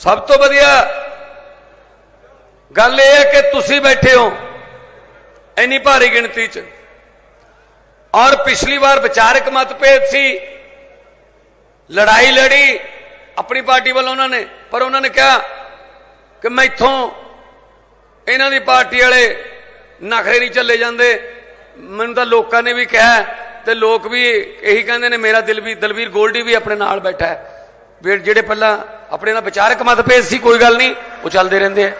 ਸਭ ਤੋਂ ਵਧੀਆ ਗੱਲ ਇਹ ਹੈ ਕਿ ਤੁਸੀਂ ਬੈਠੇ ਹੋ ਇੰਨੀ ਭਾਰੀ ਗਿਣਤੀ 'ਚ। ਔਰ ਪਿਛਲੀ ਵਾਰ ਵਿਚਾਰਕ ਮਤਭੇਦ ਸੀ। ਲੜਾਈ ਲੜੀ ਆਪਣੀ ਪਾਰਟੀ ਵੱਲੋਂ ਉਹਨਾਂ ਨੇ, ਪਰ ਉਹਨਾਂ ਨੇ ਕਿਹਾ ਕਿ ਮੈਥੋਂ ਇਹਨਾਂ ਦੀ ਪਾਰਟੀ ਵਾਲੇ ਨਖਰੇ ਨਹੀਂ ਚੱਲੇ ਜਾਂਦੇ। ਮੈਨੂੰ ਤਾਂ ਲੋਕਾਂ ਨੇ ਵੀ ਕਿਹਾ ਤੇ ਲੋਕ ਵੀ ਇਹੀ ਕਹਿੰਦੇ ਨੇ, ਮੇਰਾ ਦਿਲ ਵੀ ਦਲਵੀਰ ਗੋਲਡੀ ਵੀ ਆਪਣੇ ਨਾਲ ਬੈਠਾ ਹੈ। ਵੀ ਜਿਹੜੇ ਪਹਿਲਾਂ ਆਪਣੇ ਨਾਲ ਵਿਚਾਰਕ ਮਤਭੇਦ ਸੀ, ਕੋਈ ਗੱਲ ਨਹੀਂ, ਉਹ ਚੱਲਦੇ ਰਹਿੰਦੇ ਆ।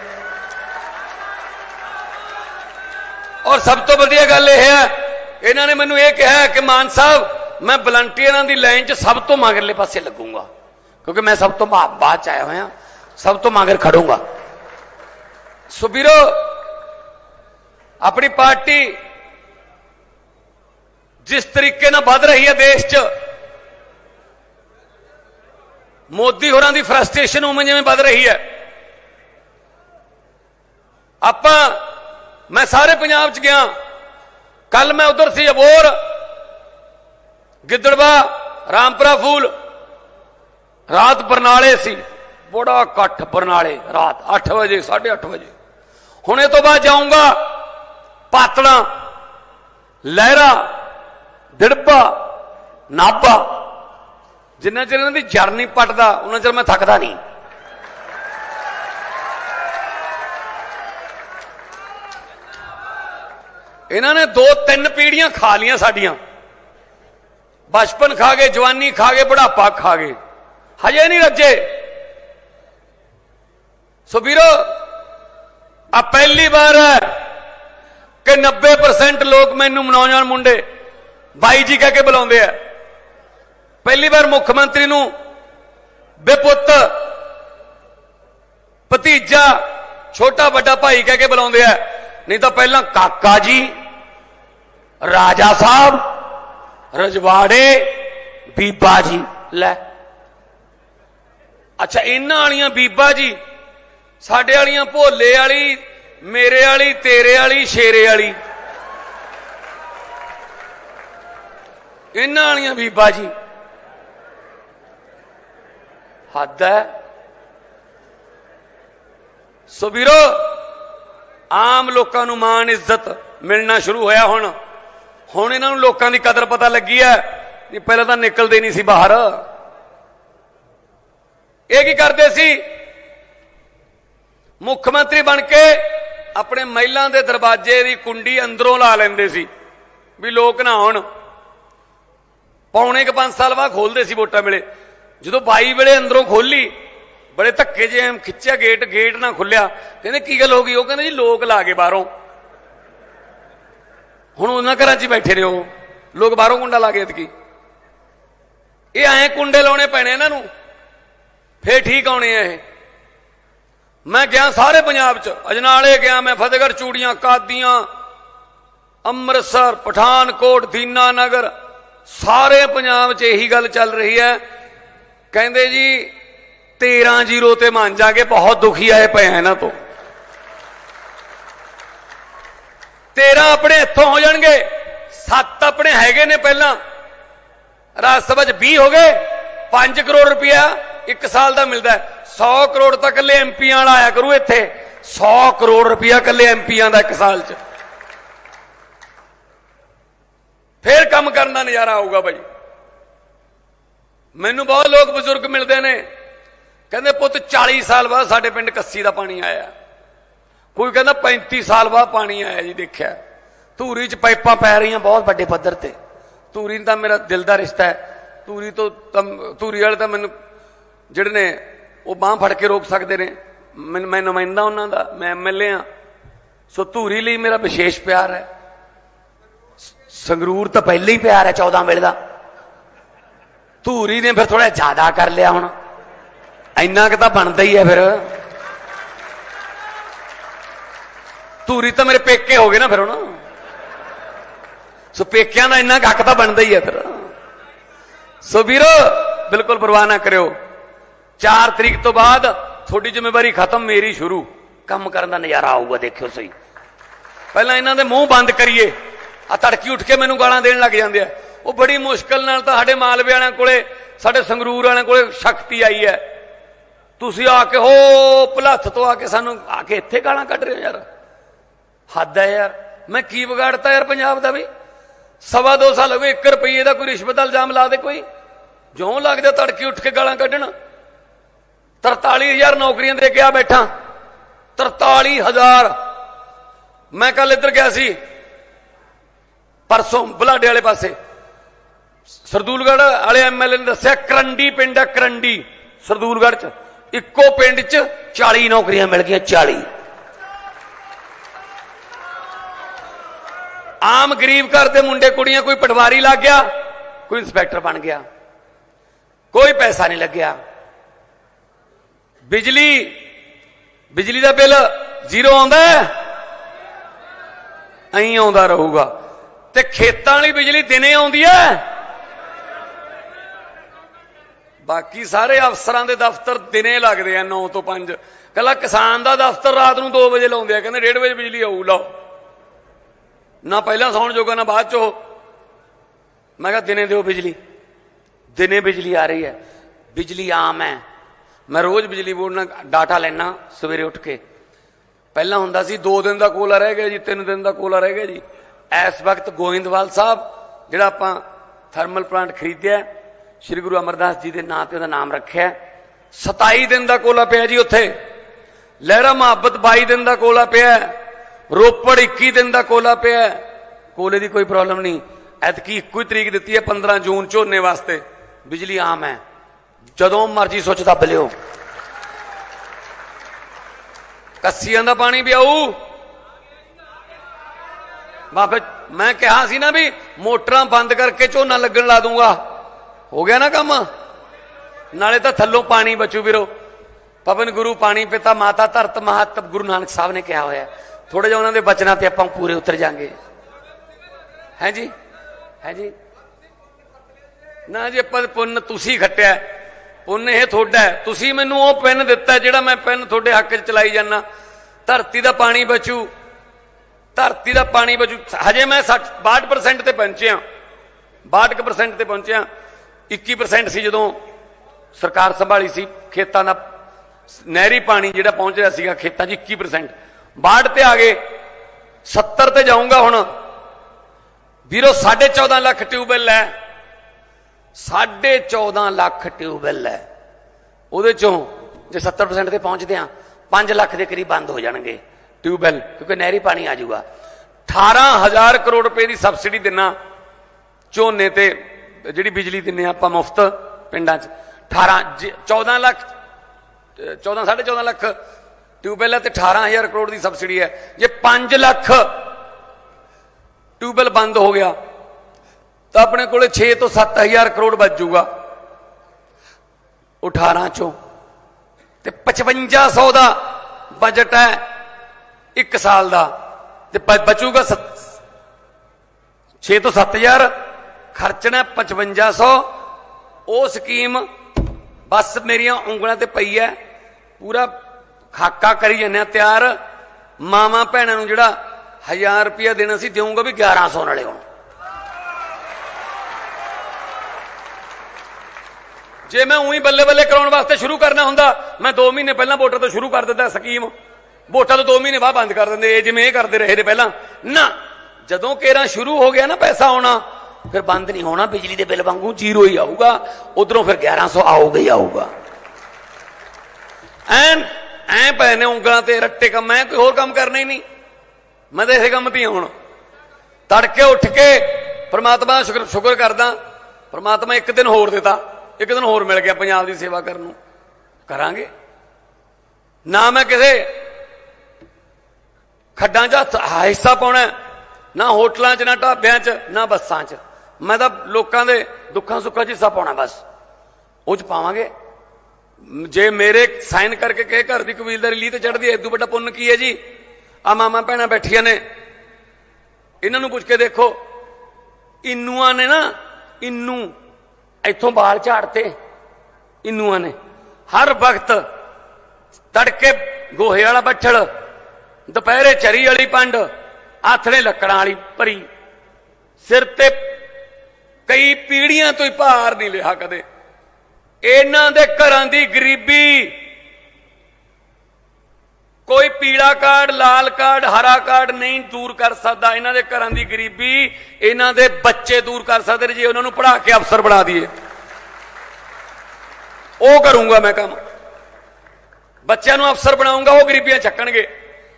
ਔਰ ਸਭ ਤੋਂ ਵਧੀਆ ਗੱਲ ਇਹ ਹੈ, ਇਹਨਾਂ ਨੇ ਮੈਨੂੰ ਇਹ ਕਿਹਾ ਕਿ ਮਾਨ ਸਾਹਿਬ, ਮੈਂ ਵਲੰਟੀਅਰਾਂ ਦੀ ਲਾਈਨ 'ਚ ਸਭ ਤੋਂ ਮਗਰਲੇ ਪਾਸੇ ਲੱਗੂੰਗਾ, ਕਿਉਂਕਿ ਮੈਂ ਸਭ ਤੋਂ ਬਾਅਦ 'ਚ ਆਇਆ ਹੋਇਆ, ਸਭ ਤੋਂ ਮਗਰ ਖੜੂੰਗਾ। ਸੋ ਵੀਰੋ, ਆਪਣੀ ਪਾਰਟੀ ਜਿਸ ਤਰੀਕੇ ਨਾਲ ਵੱਧ ਰਹੀ ਹੈ ਦੇਸ਼ 'ਚ ਮੋਦੀ ਹੋਰਾਂ ਦੀ ਫਰਸਟ੍ਰੇਸ਼ਨ ਉਵੇਂ ਜਿਵੇਂ ਵੱਧ ਰਹੀ ਹੈ। ਆਪਾਂ, ਮੈਂ ਸਾਰੇ ਪੰਜਾਬ 'ਚ ਗਿਆ। ਕੱਲ ਮੈਂ ਉਧਰ ਸੀ ਅਬੋਰ ਗਿੱਦੜਵਾ, ਰਾਮਪੁਰਾ ਫੂਲ। ਰਾਤ ਬਰਨਾਲੇ ਸੀ। ਬੜਾ ਇਕੱਠ ਬਰਨਾਲੇ, ਰਾਤ 8 ਵਜੇ 8:30 ਵਜੇ। ਹੁਣ ਇਹ ਤੋਂ ਬਾਅਦ ਜਾਊਂਗਾ ਪਾਤਣਾ ਲਹਿਰਾ, ਦਿੜਬਾ, ਨਾਭਾ। ਜਿੰਨਾ ਚਿਰ ਇਹਨਾਂ ਦੀ ਜੜ ਨਹੀਂ ਪਟਦਾ ਉਹਨਾਂ ਚਿਰ ਮੈਂ ਥੱਕਦਾ ਨਹੀਂ। ਇਹਨਾਂ ਨੇ ਦੋ ਤਿੰਨ ਪੀੜੀਆਂ ਖਾ ਲੀਆਂ ਸਾਡੀਆਂ। ਬਚਪਨ ਖਾ ਗਏ, ਜਵਾਨੀ ਖਾ ਗਏ, ਬੁਢਾਪਾ ਖਾ ਗਏ। ਹਜੇ ਨਹੀਂ ਰੱਜੇ। ਸੋ ਵੀਰੋ, ਆ ਪਹਿਲੀ ਵਾਰ ਹੈ ਕਿ 90% ਲੋਕ ਮੈਨੂੰ ਨੌਜਵਾਨ ਮੁੰਡੇ। ਬਾਈ ਜੀ ਕਹਿ ਕੇ ਬੁਲਾਉਂਦੇ ਆ। ਪਹਿਲੀ ਵਾਰ ਮੁੱਖ ਮੰਤਰੀ ਨੂੰ ਬੇਪੁੱਤ ਭਤੀਜਾ, ਛੋਟਾ ਵੱਡਾ ਭਾਈ ਕਹਿ ਕੇ ਬੁਲਾਉਂਦੇ ਆ। ਨਹੀਂ ਤਾਂ ਪਹਿਲਾਂ ਕਾਕਾ ਜੀ, ਰਾਜਾ ਸਾਹਿਬ, ਰਜਵਾੜੇ, ਬੀਬਾ ਜੀ, ਲੈ। ਅੱਛਾ, ਇਹਨਾਂ ਵਾਲੀਆਂ ਬੀਬਾ ਜੀ, ਸਾਡੇ ਵਾਲੀਆਂ ਭੋਲੇ ਵਾਲੀ, ਮੇਰੇ ਵਾਲੀ, ਤੇਰੇ ਵਾਲੀ, ਸ਼ੇਰੇ ਵਾਲੀ। ਇਹਨਾਂ ਵਾਲੀਆਂ ਬੀਬਾ ਜੀ। ਹੱਦ ਹੈ। ਸੋ ਵੀਰੋ, ਆਮ ਲੋਕਾਂ ਨੂੰ ਮਾਣ, ਇੱਜ਼ਤ ਮਿਲਣਾ ਸ਼ੁਰੂ ਹੋਇਆ ਹੁਣ। ਹੁਣ ਇਹਨਾਂ ਨੂੰ ਲੋਕਾਂ ਦੀ ਕਦਰ ਪਤਾ ਲੱਗੀ ਹੈ ਨਹੀਂ ਪਹਿਲਾਂ ਤਾਂ ਨਿਕਲਦੇ ਨਹੀਂ ਸੀ ਬਾਹਰ। ਇਹ ਕੀ ਕਰਦੇ ਸੀ? ਮੁੱਖ ਮੰਤਰੀ ਬਣ ਕੇ ਆਪਣੇ ਮਹਿਲਾਂ ਦੇ ਦਰਵਾਜ਼ੇ ਦੀ ਕੁੰਡੀ ਅੰਦਰੋਂ ਲਾ ਲੈਂਦੇ ਸੀ ਵੀ ਲੋਕ ਨਾ ਆਉਣ। ਪੌਣੇ ਕ 5 ਸਾਲ ਬਾਅਦ ਖੋਲਦੇ ਸੀ ਵੋਟਾਂ ਵੇਲੇ। ਜਦੋਂ ਬਾਈ ਵੇਲੇ ਅੰਦਰੋਂ ਖੋਲੀ, ਬੜੇ ਧੱਕੇ ਜੇ ਖਿੱਚਿਆ ਗੇਟ ਗੇਟ ਨਾ ਖੁੱਲਿਆ, ਕਹਿੰਦੇ, ਕੀ ਗੱਲ ਹੋ ਗਈ? ਉਹ ਕਹਿੰਦੇ, ਜੀ, ਲੋਕ ਲਾ ਗਏ ਬਾਹਰੋਂ। ਹੁਣ ਉਹਨਾਂ ਘਰਾਂ 'ਚ ਬੈਠੇ ਰਹੇ। ਰਹੋ ਲੋਕ ਬਾਹਰੋਂ ਕੁੰਡਾ ਲਾ ਗਏ ਇਤਕੀ ਇਹ ਐਂ ਕੁੰਡੇ ਲਾਉਣੇ ਪੈਣੇ ਇਹਨਾਂ ਨੂੰ। ਫੇਰ ਠੀਕ ਆਉਣੇ ਆ ਇਹ। ਮੈਂ ਗਿਆ ਸਾਰੇ ਪੰਜਾਬ 'ਚ। ਅਜਨਾਲੇ ਗਿਆ ਮੈਂ, ਫਤਿਹਗੜ੍ਹ, ਚੂੜੀਆਂ, ਕਾਦੀਆਂ, ਅੰਮ੍ਰਿਤਸਰ, ਪਠਾਨਕੋਟ ਦੀਨਾ ਨਗਰ ਸਾਰੇ ਪੰਜਾਬ 'ਚ ਇਹੀ ਗੱਲ ਚੱਲ ਰਹੀ ਹੈ ਕਹਿੰਦੇ ਜੀ 13 ਜ਼ੀਰੋ ਤੇ ਮੰਨ ਜਾਗੇ, ਬਹੁਤ ਦੁਖੀ ਆਏ ਪਏ ਆ ਇਹਨਾਂ ਤੋਂ। 13 ਆਪਣੇ ਇੱਥੋਂ ਹੋ ਜਾਣਗੇ 7 ਆਪਣੇ ਹੈਗੇ ਨੇ ਪਹਿਲਾਂ। ਰਾਜ ਸਭਾ 'ਚ 20 ਹੋ ਗਏ 5 ਕਰੋੜ ਰੁਪਇਆ ਇੱਕ ਸਾਲ ਦਾ ਮਿਲਦਾ ਹੈ। 100 ਕਰੋੜ ਤਾਂ ਕੱਲੇ ਐਮਪੀਆਂ ਵਾਲਾ ਆਇਆ ਕਰੂ ਇੱਥੇ। 100 ਕਰੋੜ ਰੁਪਇਆ ਕੱਲੇ ਐਮਪੀਆਂ ਦਾ ਇੱਕ ਸਾਲ 'ਚ। ਫੇਰ ਕੰਮ ਕਰਨ ਦਾ ਨਜ਼ਾਰਾ ਆਊਗਾ ਭਾਈ ਮੈਨੂੰ ਬਹੁਤ ਲੋਕ ਬਜ਼ੁਰਗ ਮਿਲਦੇ ਨੇ। ਕਹਿੰਦੇ, ਪੁੱਤ 40 ਸਾਲ ਬਾਅਦ ਸਾਡੇ ਪਿੰਡ ਕੱਸੀ ਦਾ ਪਾਣੀ ਆਇਆ। ਕੋਈ ਕਹਿੰਦਾ 35 ਸਾਲ ਬਾਅਦ ਪਾਣੀ ਆਇਆ ਜੀ, ਦੇਖਿਆ। ਧੂਰੀ 'ਚ ਪਾਈਪਾਂ ਪੈ ਰਹੀਆਂ ਬਹੁਤ ਵੱਡੇ ਪੱਧਰ ਤੇ। ਧੂਰੀ ਨਾਲ ਤਾਂ ਮੇਰਾ ਦਿਲ ਦਾ ਰਿਸ਼ਤਾ ਹੈ। ਧੂਰੀ ਤੋਂ ਧੂਰੀ ਵਾਲੇ ਤਾਂ ਮੈਨੂੰ, ਜਿਹੜੇ ਨੇ, ਉਹ ਬਾਹ ਫੜ ਕੇ ਰੋਕ ਸਕਦੇ ਨੇ। ਮੈਂ ਮੈਂ ਨੁਮਾਇੰਦਾ ਉਹਨਾਂ ਦਾ, ਮੈਂ ਐਮਐਲਏ ਆ ਸੋ ਧੂਰੀ ਲਈ ਮੇਰਾ ਵਿਸ਼ੇਸ਼ ਪਿਆਰ ਹੈ। ਸੰਗਰੂਰ ਤਾਂ ਪਹਿਲੇ ਹੀ ਪਿਆਰ ਹੈ 14 ਵੇਲੇ ਦਾ। ਧੂਰੀ ਨੇ ਫਿਰ ਥੋੜਾ ਜ਼ਿਆਦਾ ਕਰ ਲਿਆ ਹੁਣ। ਇੰਨਾ ਕਿ ਤਾਂ ਬਣਦਾ ਹੀ ਹੈ ਫਿਰ। ਧੂਰੀ ਤਾਂ ਮੇਰੇ ਪੇਕੇ ਹੋ ਗਏ ਨਾ ਫਿਰ ਹੁਣ। ਸੋ ਪੇਕਿਆਂ ਦਾ ਇੰਨਾ ਹੱਕ ਤਾਂ ਬਣਦਾ ਹੀ ਹੈ ਫਿਰ। ਸੋ ਵੀਰੋ, ਬਿਲਕੁਲ ਪਰਵਾਹ ਨਾ ਕਰਿਓ। 4 ਤਰੀਕ ਤੋਂ ਬਾਅਦ ਤੁਹਾਡੀ ਜ਼ਿੰਮੇਵਾਰੀ ਖਤਮ, ਮੇਰੀ ਸ਼ੁਰੂ। ਕੰਮ ਕਰਨ ਦਾ ਨਜ਼ਾਰਾ ਆਊਗਾ, ਦੇਖਿਓ ਸਹੀ। ਪਹਿਲਾਂ ਇਹਨਾਂ ਦੇ ਮੂੰਹ ਬੰਦ ਕਰੀਏ। ਆ ਤੜਕੀ ਉੱਠ ਕੇ ਮੈਨੂੰ ਗਾਲਾਂ ਦੇਣ ਲੱਗ ਜਾਂਦੇ ਆ। ਉਹ ਬੜੀ ਮੁਸ਼ਕਲ ਨਾਲ ਤਾਂ ਸਾਡੇ ਮਾਲਵੇ ਵਾਲਿਆਂ ਕੋਲੇ, ਸਾਡੇ ਸੰਗਰੂਰ ਵਾਲਿਆਂ ਕੋਲੇ ਸ਼ਕਤੀ ਆਈ ਹੈ। ਤੁਸੀਂ ਆ ਕੇ ਹੋ ਭਲੱਥ ਤੋਂ ਆ ਕੇ ਸਾਨੂੰ, ਆ ਕੇ ਇੱਥੇ ਗਾਲਾਂ ਕੱਢ ਰਹੇ ਹੋ ਯਾਰ। ਹੱਦ ਹੈ ਯਾਰ। ਮੈਂ ਕੀ ਵਿਗਾੜਤਾ ਯਾਰ ਪੰਜਾਬ ਦਾ ਵੀ? ਸਵਾ ਦੋ ਸਾਲ ਹੋ ਗਏ 1 ਰੁਪਏ ਦਾ ਕੋਈ ਰਿਸ਼ਵਤ ਦਾ ਇਲਜ਼ਾਮ ਲਾ ਦੇ ਕੋਈ? ਜਿਉਂ ਲੱਗਦਾ ਤੜਕੇ ਉੱਠ ਕੇ ਗਾਲਾਂ ਕੱਢਣ। 43000 ਨੌਕਰੀਆਂ ਦੇ ਕੇ ਆ ਬੈਠਾ। 43000 ਮੈਂ ਕੱਲ ਇੱਧਰ ਗਿਆ ਸੀ, ਪਰਸੋਂ ਬੁਲਾਡੇ ਵਾਲੇ ਪਾਸੇ। ਸਰਦੂਲਗੜ੍ਹ ਵਾਲੇ ਐਮਐਲਏ ਨੇ ਦੱਸਿਆ, ਕਰੰਡੀ ਪਿੰਡ ਹੈ ਕਰੰਡੀ। ਸਰਦੂਲਗੜ੍ਹ ਚ ਇੱਕੋ ਪਿੰਡ ਚ 40 ਨੌਕਰੀਆਂ ਮਿਲ ਗਈਆਂ 40 ਆਮ ਗਰੀਬ ਘਰ ਦੇ ਮੁੰਡੇ, ਕੁੜੀਆਂ, ਕੋਈ ਪਟਵਾਰੀ ਲੱਗ ਗਿਆ, ਕੋਈ ਇੰਸਪੈਕਟਰ ਬਣ ਗਿਆ। ਕੋਈ ਪੈਸਾ ਨਹੀਂ ਲੱਗਿਆ। ਬਿਜਲੀ ਬਿਜਲੀ ਦਾ ਬਿੱਲ ਜ਼ੀਰੋ ਆਉਂਦਾ ਹੈ? ਐਂ ਆਉਂਦਾ ਰਹੂਗਾ। ਤੇ ਖੇਤਾਂ ਵਾਲੀ ਬਿਜਲੀ ਦਿਨੇ ਆਉਂਦੀ ਹੈ? ਬਾਕੀ ਸਾਰੇ ਅਫਸਰਾਂ ਦੇ ਦਫ਼ਤਰ ਦਿਨੇ ਲੱਗਦੇ ਆ 9 ਤੋਂ 5 ਕੱਲਾ ਕਿਸਾਨ ਦਾ ਦਫ਼ਤਰ ਰਾਤ ਨੂੰ 2 ਵਜੇ ਲਾਉਂਦੇ ਆ, ਕਹਿੰਦੇ 1:30 ਵਜੇ ਬਿਜਲੀ ਆਊ, ਲਾਓ। ਨਾ ਪਹਿਲਾਂ ਸੌਣ ਜੋਗਾ, ਨਾ ਬਾਅਦ ਚੋ ਮੈਂ ਕਿਹਾ, ਦਿਨੇ ਦਿਓ ਬਿਜਲੀ। ਦਿਨੇ ਬਿਜਲੀ ਆ ਰਹੀ ਹੈ। ਬਿਜਲੀ ਆਮ ਹੈ। ਮੈਂ ਰੋਜ਼ ਬਿਜਲੀ ਬੋਰਡ ਨਾਲ ਡਾਟਾ ਲੈਣਾ ਸਵੇਰੇ ਉੱਠ ਕੇ। ਪਹਿਲਾਂ ਹੁੰਦਾ ਸੀ 2 ਦਿਨ ਦਾ ਕੋਲਾ ਰਹਿ ਗਿਆ ਜੀ 3 ਦਿਨ ਦਾ ਕੋਲਾ ਰਹਿ ਗਿਆ ਜੀ। ਇਸ ਵਕਤ ਗੋਇੰਦਵਾਲ ਸਾਹਿਬ, ਜਿਹੜਾ ਆਪਾਂ ਥਰਮਲ ਪਲਾਂਟ ਖਰੀਦਿਆ ਸ੍ਰੀ ਗੁਰੂ ਅਮਰਦਾਸ ਜੀ ਦੇ ਨਾਂ ਤੇ ਉਹਦਾ ਨਾਮ ਰੱਖਿਆ। ਹੈ। 27 ਦਿਨ ਦਾ ਕੋਲਾ ਪਿਆ ਜੀ ਉੱਥੇ। ਲਹਿਰਾ ਮੁਹੱਬਤ 22 ਦਿਨ ਦਾ ਕੋਲਾ ਪਿਆ। ਰੋਪੜ 21 ਦਿਨ ਦਾ ਕੋਲਾ ਪਿਆ। ਕੋਲੇ ਦੀ ਕੋਈ ਪ੍ਰੋਬਲਮ ਨਹੀਂ। ਐਤਕੀ ਇੱਕੋ ਹੀ ਤਰੀਕ ਦਿੱਤੀ ਹੈ 15 ਜੂਨ ਝੋਨੇ ਵਾਸਤੇ। ਬਿਜਲੀ ਆਮ ਹੈ। ਜਦੋਂ ਮਰਜ਼ੀ ਸੁੱਚ ਦੱਬ ਲਿਓ। ਕੱਸੀਆਂ ਦਾ ਪਾਣੀ ਵੀ ਆਊ ਬਾਬੇ ਮੈਂ ਕਿਹਾ ਸੀ ਨਾ ਵੀ ਮੋਟਰਾਂ ਬੰਦ ਕਰਕੇ ਝੋਨਾ ਲੱਗਣ ਲਾ ਦੂੰਗਾ। ਹੋ ਗਿਆ ਨਾ ਕੰਮ? ਨਾਲੇ ਤਾਂ ਥੱਲੋਂ ਪਾਣੀ ਬਚੂ ਵੀਰੋ। ਪਵਨ ਗੁਰੂ ਪਾਣੀ ਪਿਤਾ ਮਾਤਾ ਧਰਤ ਮਹਤ ਗੁਰੂ ਨਾਨਕ ਸਾਹਿਬ ਨੇ ਕਿਹਾ ਹੋਇਆ। ਥੋੜਾ ਜਿਹਾ ਉਹਨਾਂ ਦੇ ਬਚਨਾਂ ਤੇ ਆਪਾਂ ਪੂਰੇ ਉਤਰ ਜਾਾਂਗੇ। ਹੈ ਜੀ? ਹੈ ਜੀ? ਨਾ ਜੀ, ਆਪਾਂ ਪੁੰਨ ਤੁਸੀਂ ਖੱਟਿਆ। ਪੁੰਨ ਇਹ ਤੁਹਾਡਾ ਤੁਸੀਂ ਮੈਨੂੰ ਉਹ ਪੈਨ ਦਿੱਤਾ ਜਿਹੜਾ ਮੈਂ ਪੈਨ ਤੁਹਾਡੇ ਹੱਕ 'ਚ ਚਲਾਈ ਜਾਂਦਾ। ਧਰਤੀ ਦਾ ਪਾਣੀ ਬਚੂ। ਧਰਤੀ ਦਾ ਪਾਣੀ ਬਚੂ। ਹਜੇ ਮੈਂ 60 62% ਤੇ ਪਹੁੰਚਿਆ। 62% ਤੇ ਪਹੁੰਚਿਆ। 21% ਸੀ ਜਦੋਂ ਸਰਕਾਰ ਸੰਭਾਲੀ ਸੀ, ਖੇਤਾਂ ਦਾ ਨਹਿਰੀ ਪਾਣੀ ਜਿਹੜਾ ਪਹੁੰਚ ਰਿਹਾ ਸੀਗਾ ਖੇਤਾਂ 'ਚ 21% 62 ਤੇ ਆ ਗਏ 70 ਤੇ ਜਾਊਂਗਾ ਹੁਣ। ਵੀਰੋ 14.5 ਲੱਖ ਟਿਊਬਵੈਲ ਹੈ। 14.5 ਲੱਖ ਟਿਊਬਵੈਲ ਹੈ। ਉਹਦੇ ਚੋਂ ਜੇ 70% ਤੇ ਪਹੁੰਚਦੇ ਆ 5 ਲੱਖ ਦੇ ਕਰੀਬ ਬੰਦ ਹੋ ਜਾਣਗੇ ਟਿਊਬਵੈਲ, ਕਿਉਂਕਿ ਨਹਿਰੀ ਪਾਣੀ ਆ ਜਾਊਗਾ। 18000 ਕਰੋੜ ਰੁਪਏ ਦੀ ਸਬਸਿਡੀ ਦਿੰਨਾ ਝੋਨੇ ਤੇ ਜਿਹੜੀ ਬਿਜਲੀ ਦਿੰਨੇ ਆ ਆਪਾਂ ਮੁਫਤ ਪਿੰਡਾਂ 'ਚ 18 ਜੇ 14 ਲੱਖ 14 14.5 ਲੱਖ ਟਿਊਬਵੈਲ ਹੈ ਤੇ 18000 ਕਰੋੜ ਦੀ ਸਬਸਿਡੀ ਹੈ। ਜੇ 5 ਲੱਖ ਟਿਊਬਵੈਲ ਬੰਦ ਹੋ ਗਿਆ, ਤਾਂ ਆਪਣੇ ਕੋਲੇ 6 ਤੋਂ 7000 ਕਰੋੜ ਬਚ ਜਾਊਗਾ। ਉਹ 18 ਚੋਂ। ਤੇ 5500 ਦਾ ਬਜਟ ਹੈ ਇੱਕ ਸਾਲ ਦਾ। ਤੇ ਬ- ਬਚੂਗਾ 6 ਤੋਂ 7000 ਖਰਚਣਾ 5500 ਉਹ ਸਕੀਮ ਬਸ ਮੇਰੀਆਂ ਉਂਗਲਾਂ ਤੇ ਪਈ ਹੈ ਪੂਰਾ ਖਾਕਾ ਕਰੀ ਜੰਨੇ ਤਿਆਰ। ਮਾਵਾਂ ਭੈਣਾਂ ਨੂੰ ਜਿਹੜਾ 1000 ਰੁਪਇਆ ਦੇਣਾ ਸੀ ਦੇਵਾਂਗਾ ਵੀ 1100 ਨਾਲੇ ਹੁਣ। ਜੇ ਮੈਂ ਉਹੀ ਬੱਲੇ ਬੱਲੇ ਕਰਾਉਣ ਵਾਸਤੇ ਸ਼ੁਰੂ ਕਰਨਾ ਹੁੰਦਾ, ਮੈਂ 2 ਮਹੀਨੇ ਪਹਿਲਾਂ ਵੋਟਰ ਤੋਂ ਸ਼ੁਰੂ ਕਰ ਦਿੰਦਾ ਸਕੀਮ। ਵੋਟਾਂ ਤੋਂ 2 ਮਹੀਨੇ ਬਾਅਦ ਬੰਦ ਕਰ ਦਿੰਦੇ, ਇਹ ਜਿਵੇਂ ਇਹ ਕਰਦੇ ਰਹੇ ਨੇ ਪਹਿਲਾਂ। ਨਾ, ਜਦੋਂ ਕੇਰਾ ਸ਼ੁਰੂ ਹੋ ਗਿਆ ਨਾ ਪੈਸਾ ਆਉਣਾ ਫਿਰ ਬੰਦ ਨਹੀਂ ਹੋਣਾ, ਬਿਜਲੀ ਦੇ ਬਿੱਲ ਵਾਂਗੂ ਜ਼ੀਰੋ ਹੀ ਆਊਗਾ, ਉਧਰੋਂ ਫਿਰ 1100 ਆਊਗਾ ਹੀ ਆਊਗਾ। ਐਨ, ਐ ਪਏ ਨੇ ਉਂਗਲਾਂ ਤੇ ਰੱਟੇ ਕੰਮ ਮੈਂ ਕੋਈ ਹੋਰ ਕੰਮ ਕਰਨਾ ਹੀ ਨਹੀਂ। ਮੈਂ ਤਾਂ ਇਸੇ ਕੰਮ ਤੇ ਹੀ ਹੁਣ ਤੜਕੇ ਉੱਠ ਕੇ ਪਰਮਾਤਮਾ ਸ਼ੁਕਰ ਸ਼ੁਕਰ ਕਰਦਾ। ਪਰਮਾਤਮਾ ਇੱਕ ਦਿਨ ਹੋਰ ਦਿੱਤਾ, ਇੱਕ ਦਿਨ ਹੋਰ ਮਿਲ ਗਿਆ ਪੰਜਾਬ ਦੀ ਸੇਵਾ ਕਰਨ ਨੂੰ। ਕਰਾਂਗੇ। ਨਾ ਮੈਂ ਕਿਸੇ ਖੱਡਾਂ 'ਚ ਹਿੱਸਾ ਪਾਉਣਾ, ਨਾ ਹੋਟਲਾਂ 'ਚ, ਨਾ ਢਾਬਿਆਂ 'ਚ, ਨਾ ਬੱਸਾਂ 'ਚ। ਮੈਂ ਤਾਂ ਲੋਕਾਂ ਦੇ ਦੁੱਖਾਂ ਸੁੱਖਾਂ 'ਚ ਹਿੱਸਾ ਪਾਉਣਾ ਬਸ। ਉਹ 'ਚ ਪਾਵਾਂਗੇ। ਜੇ ਮੇਰੇ ਸਾਈਨ ਕਰਕੇ ਕਹੇ ਘਰ ਦੀ ਕਬੀਲਦਾਰੀ ਲਈ ਤੇ ਚੜਦੀ ਐ ਇਦੋਂ ਵੱਡਾ ਪੁੰਨ ਕੀ ਹੈ ਜੀ? ਆ ਮਾਮਾ ਭੈਣਾਂ ਬੈਠੀਆਂ ਨੇ। ਇਹਨਾਂ ਨੂੰ ਪੁੱਛ ਕੇ ਦੇਖੋ। ਇਨੂਆਂ ਨੇ ਨਾ, ਇਨੂ ਇੱਥੋਂ ਬਾਲ ਝਾੜਤੇ। ਇਨੂਆਂ ਨੇ। ਹਰ ਵਕਤ ਤੜਕੇ ਗੋਹੇ ਵਾਲਾ ਬੱਠਲ, ਦੁਪਹਿਰੇ ਚਰੀ ਵਾਲੀ ਪੰਡ, ਆਥਣੇ ਲੱਕੜਾਂ ਵਾਲੀ ਭਰੀ। ਸਿਰ ਤੇ ਕਈ ਪੀੜੀਆਂ ਤੋਂ ਹੀ ਭਾਰ ਨਹੀਂ ਲਿਆ ਕਦੇ। ਇਹਨਾਂ ਦੇ ਘਰਾਂ ਦੀ ਗਰੀਬੀ, ਕੋਈ ਪੀਲਾ ਕਾਰਡ, ਲਾਲ ਕਾਰਡ, ਹਰਾ ਕਾਰਡ ਨਹੀਂ ਦੂਰ ਕਰ ਸਕਦਾ। ਇਹਨਾਂ ਦੇ ਘਰਾਂ ਦੀ ਗਰੀਬੀ, ਇਹਨਾਂ ਦੇ ਬੱਚੇ ਦੂਰ ਕਰ ਸਕਦੇ ਨੇ। ਜੇ ਉਹਨਾਂ ਨੂੰ ਪੜ੍ਹਾ ਕੇ ਅਫਸਰ ਬਣਾ ਦਈਏ। ਉਹ ਕਰੂੰਗਾ ਮੈਂ ਕੰਮ। ਬੱਚਿਆਂ ਨੂੰ ਅਫਸਰ ਬਣਾਉਂਗਾ, ਉਹ ਗਰੀਬੀਆਂ ਚੱਕਣਗੇ।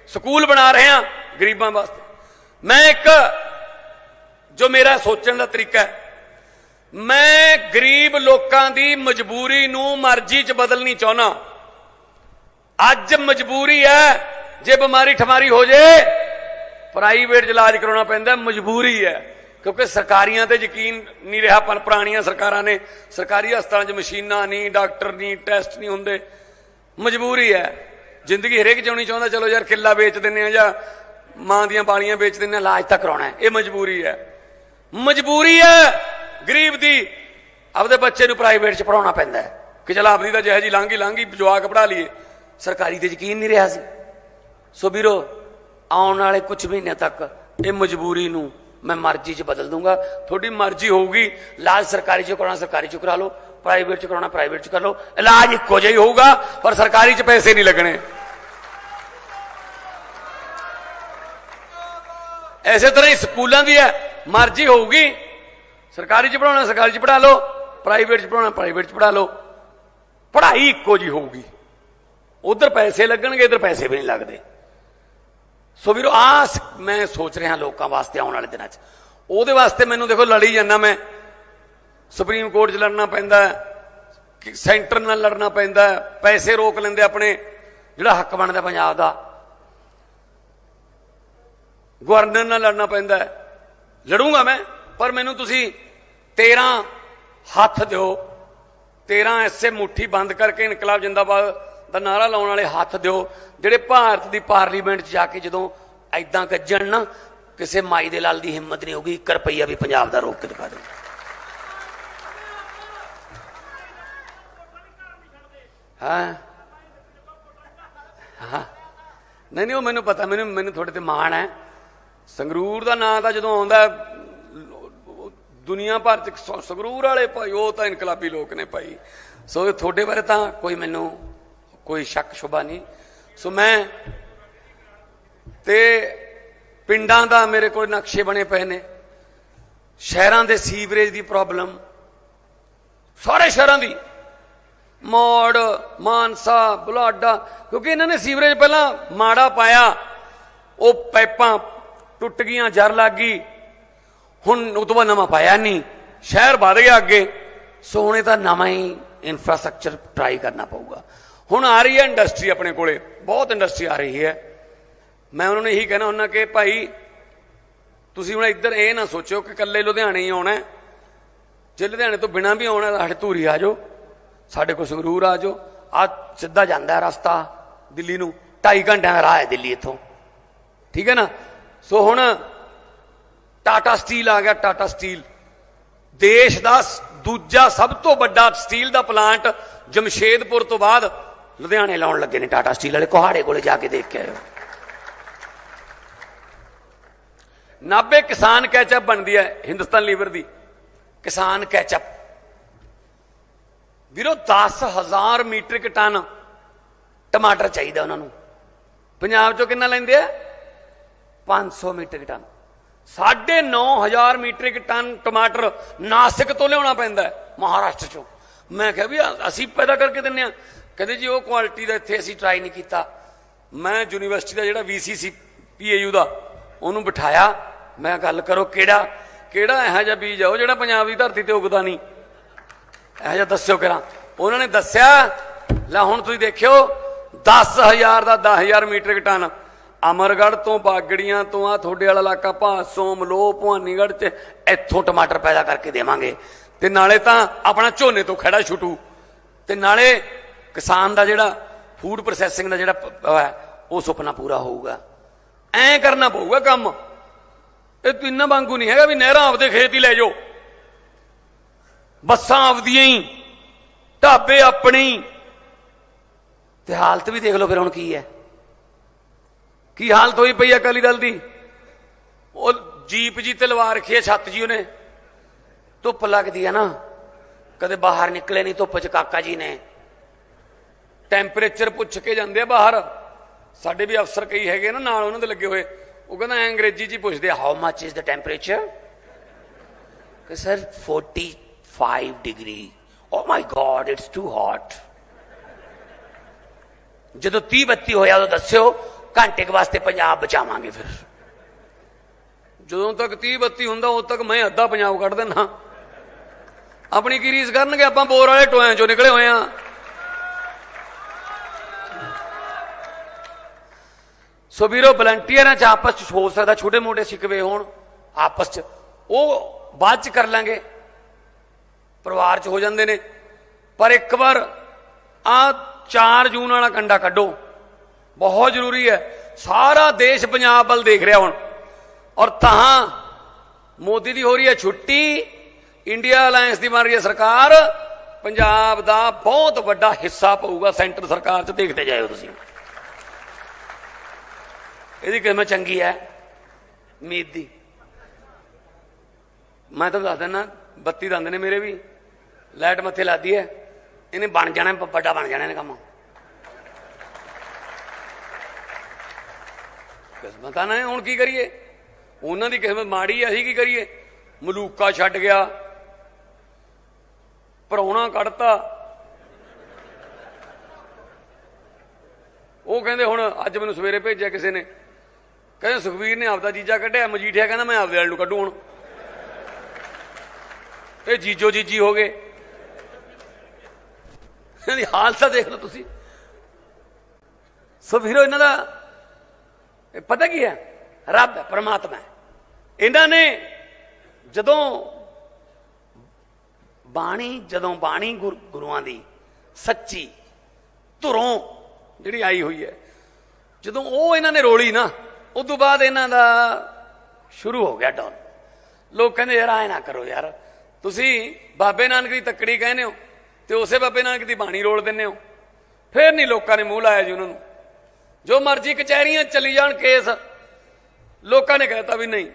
ਸਕੂਲ ਬਣਾ ਰਹੇ ਹਾਂ ਗਰੀਬਾਂ ਵਾਸਤੇ। ਮੈਂ ਇੱਕ, ਜੋ ਮੇਰਾ ਸੋਚਣ ਦਾ ਤਰੀਕਾ ਹੈ ਮੈਂ ਗਰੀਬ ਲੋਕਾਂ ਦੀ ਮਜਬੂਰੀ ਨੂੰ ਮਰਜ਼ੀ 'ਚ ਬਦਲਣੀ ਚਾਹੁੰਦਾ। ਅੱਜ ਮਜਬੂਰੀ ਹੈ, ਜੇ ਬਿਮਾਰੀ ਠਮਾਰੀ ਹੋ ਜੇ ਪ੍ਰਾਈਵੇਟ ਇਲਾਜ ਕਰਾਉਣਾ ਪੈਂਦਾ, ਮਜਬੂਰੀ ਹੈ। ਕਿਉਂਕਿ ਸਰਕਾਰੀਆਂ ਤੇ ਯਕੀਨ ਨਹੀਂ ਰਿਹਾ, ਪਰ ਪੁਰਾਣੀਆਂ ਸਰਕਾਰਾਂ ਨੇ, ਸਰਕਾਰੀ ਹਸਪਤਾਲਾਂ 'ਚ ਮਸ਼ੀਨਾਂ ਨਹੀਂ, ਡਾਕਟਰ ਨਹੀਂ, ਟੈਸਟ ਨਹੀਂ ਹੁੰਦੇ। ਮਜਬੂਰੀ ਹੈ। ਜ਼ਿੰਦਗੀ ਹਰੇਕ ਜਿਉਣੀ ਚਾਹੁੰਦਾ, ਚਲੋ ਯਾਰ ਕਿੱਲਾ ਵੇਚ ਦਿੰਨੇ ਆ ਜਾਂ ਮਾਂ ਦੀਆਂ ਬਾਲੀਆਂ ਵੇਚ ਦਿੰਨੇ ਆ ਇਲਾਜ ਤਾਂ ਕਰਾਉਣਾ ਹੈ। ਇਹ ਮਜਬੂਰੀ ਹੈ। ਮਜਬੂਰੀ ਹੈ ਗਰੀਬ ਦੀ ਆਪਦੇ ਬੱਚੇ ਨੂੰ ਪ੍ਰਾਈਵੇਟ 'ਚ ਪੜਾਉਣਾ ਪੈਂਦਾ ਕਿ ਚਲ ਆਪਣੀ ਤਾਂ ਜਿਹੇ ਜੀ ਲਾਂਗੀ ਲਾਂਗੀ ਜਵਾਕ ਪੜਾ ਲਈਏ। ਸਰਕਾਰੀ ਤੇ ਯਕੀਨ ਨਹੀਂ ਰਿਹਾ ਸੀ। ਸੋ ਵੀਰੋ, ਆਉਣ ਵਾਲੇ ਕੁਝ ਮਹੀਨਿਆਂ ਤੱਕ ਇਹ ਮਜਬੂਰੀ ਨੂੰ ਮੈਂ ਮਰਜ਼ੀ 'ਚ ਬਦਲ ਦੂੰਗਾ। ਤੁਹਾਡੀ ਮਰਜ਼ੀ ਹੋਊਗੀ। ਇਲਾਜ ਸਰਕਾਰੀ 'ਚ ਕਰਾਉਣਾ, ਸਰਕਾਰੀ 'ਚ ਕਰਾ ਲਓ। ਪ੍ਰਾਈਵੇਟ 'ਚ ਕਰਾਉਣਾ ਪ੍ਰਾਈਵੇਟ 'ਚ ਕਰ ਲਓ। ਇਲਾਜ ਇੱਕੋ ਜਿਹਾ ਹੀ ਹੋਊਗਾ, ਪਰ ਸਰਕਾਰੀ 'ਚ ਪੈਸੇ ਨਹੀਂ ਲੱਗਣੇ। ਐਸੇ ਤਰ੍ਹਾਂ ਹੀ ਸਕੂਲਾਂ ਦੀ ਹੈ। ਮਰਜ਼ੀ ਹੋਊਗੀ। ਸਰਕਾਰੀ 'ਚ ਪੜਾਉਣਾ ਸਰਕਾਰੀ 'ਚ ਪੜਾ ਲਓ ਪ੍ਰਾਈਵੇਟ 'ਚ ਪੜਾਉਣਾ ਪ੍ਰਾਈਵੇਟ 'ਚ ਪੜਾ ਲਓ। ਪੜ੍ਹਾਈ ਇੱਕੋ ਜੀ ਹੋਊਗੀ। ਉਧਰ ਪੈਸੇ ਲੱਗਣਗੇ, ਇਧਰ ਪੈਸੇ ਵੀ ਨਹੀਂ ਲੱਗਦੇ। ਸੋ ਵੀਰੋ ਆ ਮੈਂ ਸੋਚ ਰਿਹਾ ਲੋਕਾਂ ਵਾਸਤੇ ਆਉਣ ਵਾਲੇ ਦਿਨਾਂ 'ਚ। ਉਹਦੇ ਵਾਸਤੇ ਮੈਨੂੰ ਦੇਖੋ ਲੜੀ ਜਾਂਦਾ ਮੈਂ। ਸੁਪਰੀਮ ਕੋਰਟ 'ਚ ਲੜਨਾ ਪੈਂਦਾ ਸੈਂਟਰ ਨਾਲ ਲੜਨਾ ਪੈਂਦਾ ਪੈਸੇ ਰੋਕ ਲੈਂਦੇ ਆਪਣੇ, ਜਿਹੜਾ ਹੱਕ ਬਣਦਾ ਪੰਜਾਬ ਦਾ। ਗਵਰਨਰ ਨਾਲ ਲੜਨਾ ਪੈਂਦਾ ਹੈ। ਲੜੂੰਗਾ ਮੈਂ। ਪਰ ਮੈਨੂੰ ਤੁਸੀਂ 13 ਹੱਥ ਦਿਓ। 13 ਐਸੇ ਮੁੱਠੀ ਬੰਦ ਕਰਕੇ ਇਨਕਲਾਬ ਜਿੰਦਾਬਾਦ ਦਾ ਨਾਰਾ ਲਾਉਣ ਵਾਲੇ ਹੱਥ ਦਿਓ, ਜਿਹੜੇ ਭਾਰਤ ਦੀ ਪਾਰਲੀਮੈਂਟ 'ਚ ਜਾ ਕੇ ਜਦੋਂ ਐਦਾਂ ਗੱਜਣ ਨਾ, ਕਿਸੇ ਮਾਈ ਦੇ ਲਾਲ ਦੀ ਹਿੰਮਤ ਨਹੀਂ ਹੋਗੀ 1 ਰੁਪਈਆ ਵੀ ਪੰਜਾਬ ਦਾ ਰੋਕ ਕੇ ਦਿਖਾ ਦੇ ਹਾਂ? ਹਾਂ। ਨਹੀਂ ਨਹੀਂ, ਉਹ ਮੈਨੂੰ ਪਤਾ, ਮੈਨੂੰ ਮੈਨੂੰ ਤੁਹਾਡੇ ਤੇ ਮਾਣ ਹੈ। ਸੰਗਰੂਰ ਦਾ ਨਾਂ ਤਾਂ ਜਦੋਂ ਆਉਂਦਾ ਦੁਨੀਆ ਭਰ ਚ ਸ- ਸੰਗਰੂਰ ਵਾਲੇ ਭਾਈ, ਉਹ ਤਾਂ ਇਨਕਲਾਬੀ ਲੋਕ ਨੇ ਭਾਈ। ਸੋ ਇਹ ਤੁਹਾਡੇ ਬਾਰੇ ਤਾਂ ਕੋਈ ਮੈਨੂੰ ਕੋਈ ਸ਼ੱਕ ਸ਼ੁਬਾ ਨਹੀਂ। ਸੋ ਮੈਂ ਤੇ ਪਿੰਡਾਂ ਦਾ ਮੇਰੇ ਕੋਲ ਨਕਸ਼ੇ ਬਣੇ ਪਏ ਨੇ। ਸ਼ਹਿਰਾਂ ਦੇ ਸੀਵਰੇਜ ਦੀ ਪ੍ਰੋਬਲਮ। ਸਾਰੇ ਸ਼ਹਿਰਾਂ ਦੀ। ਮੋੜ, ਮਾਨਸਾ, ਬੁਲਾਡਾ, ਕਿਉਂਕਿ ਇਹਨਾਂ ਨੇ ਸੀਵਰੇਜ ਪਹਿਲਾਂ ਮਾੜਾ ਪਾਇਆ। ਉਹ ਪਾਈਪਾਂ ਟੁੱਟ ਗਈਆਂ, ਜਰ ਲੱਗ ਗਈ। ਹੁਣ ਉਹ ਤੋਂ ਬਾਅਦ ਨਵਾਂ ਪਾਇਆ ਨਹੀਂ। ਸ਼ਹਿਰ ਵਧ ਗਿਆ ਅੱਗੇ। ਸੋ ਹੁਣੇ ਤਾਂ ਨਵਾਂ ਹੀ ਇਨਫਰਾਸਟ੍ਰਕਚਰ ਟਰਾਈ ਕਰਨਾ ਪਊਗਾ। ਹੁਣ ਆ ਰਹੀ ਹੈ ਇੰਡਸਟਰੀ ਆਪਣੇ ਕੋਲੇ। ਬਹੁਤ ਇੰਡਸਟਰੀ ਆ ਰਹੀ ਹੈ। ਮੈਂ ਉਹਨਾਂ ਨੂੰ ਇਹੀ ਕਹਿਣਾ ਹੁੰਦਾ ਕਿ ਭਾਈ, ਤੁਸੀਂ ਹੁਣ ਇੱਧਰ ਇਹ ਨਾ ਸੋਚੋ ਕਿ ਇਕੱਲੇ ਲੁਧਿਆਣੇ ਹੀ ਆਉਣਾ ਜੇ ਲੁਧਿਆਣੇ ਤੋਂ ਬਿਨਾਂ ਵੀ ਆਉਣਾ ਸਾਡੇ ਧੂਰੀ ਆ ਜਾਓ। ਸਾਡੇ ਕੋਲ ਸੰਗਰੂਰ ਆ ਜਾਓ। ਆ ਸਿੱਧਾ ਜਾਂਦਾ ਰਸਤਾ ਦਿੱਲੀ ਨੂੰ। 2.5 ਘੰਟਿਆਂ ਦਾ ਰਾਹ ਹੈ ਦਿੱਲੀ ਇੱਥੋਂ। ਠੀਕ ਹੈ ਨਾ? ਸੋ ਹੁਣ ਟਾਟਾ ਸਟੀਲ ਆ ਗਿਆ, ਟਾਟਾ ਸਟੀਲ। ਦੇਸ਼ ਦਾ ਦੂਜਾ ਸਭ ਤੋਂ ਵੱਡਾ ਸਟੀਲ ਦਾ ਪਲਾਂਟ ਜਮਸ਼ੇਦਪੁਰ ਤੋਂ ਬਾਅਦ ਲੁਧਿਆਣੇ ਲਾਉਣ ਲੱਗੇ ਨੇ ਟਾਟਾ ਸਟੀਲ ਵਾਲੇ, ਕੋਹਾੜੇ ਕੋਲੇ ਜਾ ਕੇ ਦੇਖ ਕੇ ਆਇਓ ਨਾਬੇ ਕਿਸਾਨ ਕੈਚਅਪ ਬਣਦੀ ਹੈ ਹਿੰਦੁਸਤਾਨ ਲੀਵਰ ਦੀ, ਕਿਸਾਨ ਕੈਚਅਪ ਵੀਰੋ 10000 ਮੀਟ੍ਰਿਕ ਟਨ ਟਮਾਟਰ ਚਾਹੀਦਾ ਉਹਨਾਂ ਨੂੰ। ਪੰਜਾਬ ਚੋਂ ਕਿੰਨਾ ਲੈਂਦੇ ਆ? 500 ਮੀਟ੍ਰਿਕ ਟਨ। 9500 ਮੀਟ੍ਰਿਕ ਟਨ ਟਮਾਟਰ ਨਾਸਿਕ ਤੋਂ ਲਿਆਉਣਾ ਪੈਂਦਾ ਮਹਾਰਾਸ਼ਟਰ ਚੋਂ। ਮੈਂ ਕਿਹਾ ਵੀ ਅਸੀਂ ਪੈਦਾ ਕਰਕੇ ਦਿੰਨੇ ਆ। ਕਹਿੰਦੇ ਜੀ, ਉਹ ਕੁਆਲਿਟੀ ਦਾ ਇੱਥੇ ਅਸੀਂ ਟਰਾਈ ਨਹੀਂ ਕੀਤਾ। ਮੈਂ ਯੂਨੀਵਰਸਿਟੀ ਦਾ ਜਿਹੜਾ ਵੀਸੀਸੀ ਪੀਏਯੂ ਦਾ, ਉਹਨੂੰ ਬਿਠਾਇਆ। ਮੈਂ ਗੱਲ ਕਰੋ ਕਿਹੜਾ? ਕਿਹੜਾ ਇਹੋ ਜਿਹਾ ਬੀਜ ਆ? ਉਹ ਜਿਹੜਾ ਪੰਜਾਬ ਦੀ ਧਰਤੀ ਤੇ ਉਗਦਾ ਨਹੀਂ। ਇਹੋ ਜਿਹਾ ਦੱਸਿਓ ਕਿਰਾਂ ਉਹਨਾਂ ਨੇ ਦੱਸਿਆ, ਲੈ ਹੁਣ ਤੁਸੀਂ ਦੇਖਿਓ 10000 ਦਾ 10000 ਮੀਟ੍ਰਿਕ ਟਨ ਅਮਰਗੜ੍ਹ ਤੋਂ ਬਾਗੜੀਆਂ ਤੋਂ ਆ, ਤੁਹਾਡੇ ਵਾਲਾ ਇਲਾਕਾ ਭਾਸੋਂ ਮਲੋ ਭਵਾਨੀਗੜ੍ਹ ਚ, ਇੱਥੋਂ ਟਮਾਟਰ ਪੈਦਾ ਕਰਕੇ ਦੇਵਾਂਗੇ। ਤੇ ਨਾਲੇ ਤਾਂ ਆਪਣਾ ਝੋਨੇ ਤੋਂ ਖੜਾ ਛੁੱਟੂ। ਤੇ ਨਾਲੇ ਕਿਸਾਨ ਦਾ ਜਿਹੜਾ ਫੂਡ ਪ੍ਰੋਸੈਸਿੰਗ ਦਾ ਜਿਹੜਾ ਉਹ ਸੁਪਨਾ ਪੂਰਾ ਹੋਊਗਾ। ਐਂ ਕਰਨਾ ਪਊਗਾ ਕੰਮ। ਇਹ ਤਿੰਨਾਂ ਵਾਂਗੂ ਨਹੀਂ ਹੈਗਾ ਵੀ ਨਹਿਰਾਂ ਆਪਦੇ ਖੇਤ ਹੀ ਲੈ ਜਾਓ। ਬੱਸਾਂ ਆਪਦੀਆਂ ਹੀ, ਢਾਬੇ ਆਪਣੀ। ਹੀ ਤੇ ਹਾਲਤ ਵੀ ਦੇਖ ਲਓ ਫਿਰ ਹੁਣ ਕੀ ਹੈ। ਕੀ ਹਾਲਤ ਹੋਈ ਪਈ ਅਕਾਲੀ ਦਲ ਦੀ? ਉਹ ਜੀਪ ਜੀ ਤੇ ਲਵਾ ਰੱਖੀ ਹੈ ਛੱਤ ਜੀ ਉਹਨੇ। ਧੁੱਪ ਲੱਗਦੀ ਹੈ ਨਾ। ਕਦੇ ਬਾਹਰ ਨਿਕਲੇ ਨਹੀਂ ਧੁੱਪ ਚ ਕਾਕਾ ਜੀ ਨੇ। ਟੈਂਪਰੇਚਰ ਪੁੱਛ ਕੇ ਜਾਂਦੇ ਆ ਬਾਹਰ। ਸਾਡੇ ਵੀ ਅਫਸਰ ਕਈ ਹੈਗੇ ਨਾ, ਨਾਲ ਉਹਨਾਂ ਦੇ ਲੱਗੇ ਹੋਏ। ਉਹ ਕਹਿੰਦਾ ਅੰਗਰੇਜ਼ੀ ਜੀ ਹੀ ਪੁੱਛਦੇ how much is the temperature ਕਿ sir 45 degree oh my god it's too hot ਜਦੋਂ 30 32 ਹੋਇਆ, ਉਦੋਂ ਦੱਸਿਓ ਘੰਟੇ ਕੁ ਵਾਸਤੇ ਪੰਜਾਬ ਬਚਾਵਾਂਗੇ ਫਿਰ। ਜਦੋਂ ਤੱਕ 30 32 ਹੁੰਦਾ, ਉਦੋਂ ਤੱਕ ਮੈਂ ਅੱਧਾ ਪੰਜਾਬ ਕੱਢ ਦਿੰਦਾ। ਆਪਣੀ ਕੀ ਰੀਸ ਕਰਨਗੇ? ਆਪਾਂ ਬੋਰ ਵਾਲੇ ਟੋਇਆਂ ਚੋਂ ਨਿਕਲੇ ਹੋਏ ਆ ਸੋ ਵੀਰੋ ਵਲੰਟੀਅਰਾਂ ਚ ਆਪਸ ਚ ਹੋ ਸਕਦਾ, ਛੋਟੇ ਮੋਟੇ ਸਿਕਵੇ ਹੋਣ, ਆਪਸ ਚ। ਉਹ ਬਾਅਦ ਚ ਕਰ ਲਾਂਗੇ। ਪਰਿਵਾਰ ਚ ਹੋ ਜਾਂਦੇ ਨੇ। ਪਰ ਇੱਕ ਵਾਰ ਆ 4 ਜੂਨ ਵਾਲਾ ਕੰਡਾ ਕੱਢੋ। ਬਹੁਤ ਜ਼ਰੂਰੀ ਹੈ। ਸਾਰਾ ਦੇਸ਼ ਪੰਜਾਬ ਵੱਲ ਦੇਖ ਰਿਹਾ ਹੁਣ। ਔਰ ਤਾਂ ਮੋਦੀ ਦੀ ਹੋ ਰਹੀ ਹੈ ਛੁੱਟੀ। ਇੰਡੀਆ ਅਲਾਈਅੰਸ ਦੀ ਬਣ ਰਹੀ ਹੈ ਸਰਕਾਰ। ਪੰਜਾਬ ਦਾ ਬਹੁਤ ਵੱਡਾ ਹਿੱਸਾ ਪਊਗਾ ਸੈਂਟਰ ਸਰਕਾਰ 'ਚ, ਦੇਖਦੇ ਜਾਇਓ ਤੁਸੀਂ। ਇਹਦੀ ਕਿਸਮਤ ਚੰਗੀ ਹੈ, ਉਮੀਦ ਦੀ। ਮੈਂ ਤਾਂ ਦੱਸ ਦਿੰਦਾ, ਬੱਤੀ ਦੰਦ ਨੇ ਮੇਰੇ ਵੀ। ਲਾਈਟ ਮੱਥੇ ਲਾਦੀ ਹੈ। ਇਹਨੇ ਬਣ ਜਾਣਾ, ਵੱਡਾ ਬਣ ਜਾਣਾ ਇਹਨੇ ਕੰਮ। ਕਿਸਮਤਾਂ ਆ ਨਾ ਹੁਣ ਕੀ ਕਰੀਏ? ਉਹਨਾਂ ਦੀ ਕਿਸਮਤ ਮਾੜੀ ਹੈ ਅਸੀਂ ਕੀ ਕਰੀਏ? ਮਲੂਕਾ ਛੱਡ ਗਿਆ। ਪਰੌਣਾ ਕੱਢਤਾ। ਉਹ ਕਹਿੰਦੇ ਹੁਣ ਅੱਜ ਮੈਨੂੰ ਸਵੇਰੇ ਭੇਜਿਆ ਕਿਸੇ ਨੇ। ਕਹਿੰਦੇ ਸੁਖਵੀਰ ਨੇ ਆਪਦਾ ਜੀਜਾ ਕੱਢਿਆ, ਮਜੀਠਿਆ ਕਹਿੰਦਾ ਮੈਂ ਆਪਦੇ ਵਾਲ ਨੂੰ ਕੱਢੂ ਹੁਣ। ਇਹ ਜੀਜੋ ਜੀਜੀ ਹੋ ਗਏ। ਇਹਦੀ ਹਾਲਤ ਤਾਂ ਦੇਖ ਲਓ ਤੁਸੀਂ। ਸੋ ਵੀਰੋ, ਇਹਨਾਂ ਦਾ ਇਹ ਪਤਾ ਕੀ ਹੈ? ਰੱਬ ਹੈ, ਪਰਮਾਤਮਾ ਹੈ। ਇਹਨਾਂ ਨੇ ਜਦੋਂ ਬਾਣੀ ਜਦੋਂ ਬਾਣੀ ਗੁਰ- ਗੁਰੂਆਂ ਦੀ ਸੱਚੀ ਧੁਰੋਂ ਜਿਹੜੀ ਆਈ ਹੋਈ ਹੈ, ਜਦੋਂ ਉਹ ਇਹਨਾਂ ਨੇ ਰੋਲੀ ਨਾ ਉਸ ਤੋਂ ਬਾਅਦ ਇਹਨਾਂ ਦਾ ਸ਼ੁਰੂ ਹੋ ਗਿਆ ਡੌਨ ਲੋਕ ਕਹਿੰਦੇ, ਯਾਰ ਐ ਨਾ ਕਰੋ ਯਾਰ। ਤੁਸੀਂ ਬਾਬੇ ਨਾਨਕ ਦੀ ਤੱਕੜੀ ਕਹਿੰਦੇ ਹੋ ਤੇ ਉਸੇ ਬਾਬੇ ਨਾਨਕ ਦੀ ਬਾਣੀ ਰੋਲ ਦਿੰਦੇ ਹੋ। ਫੇਰ ਨਹੀਂ ਲੋਕਾਂ ਨੇ ਮੂੰਹ ਲਾਇਆ ਜੀ ਉਹਨਾਂ ਨੂੰ। ਜੋ ਮਰਜ਼ੀ ਕਚਹਿਰੀਆਂ 'ਚ ਚੱਲੀ ਜਾਣ ਕੇਸ, ਲੋਕਾਂ ਨੇ ਕਹਿਤਾ ਵੀ ਨਹੀਂ,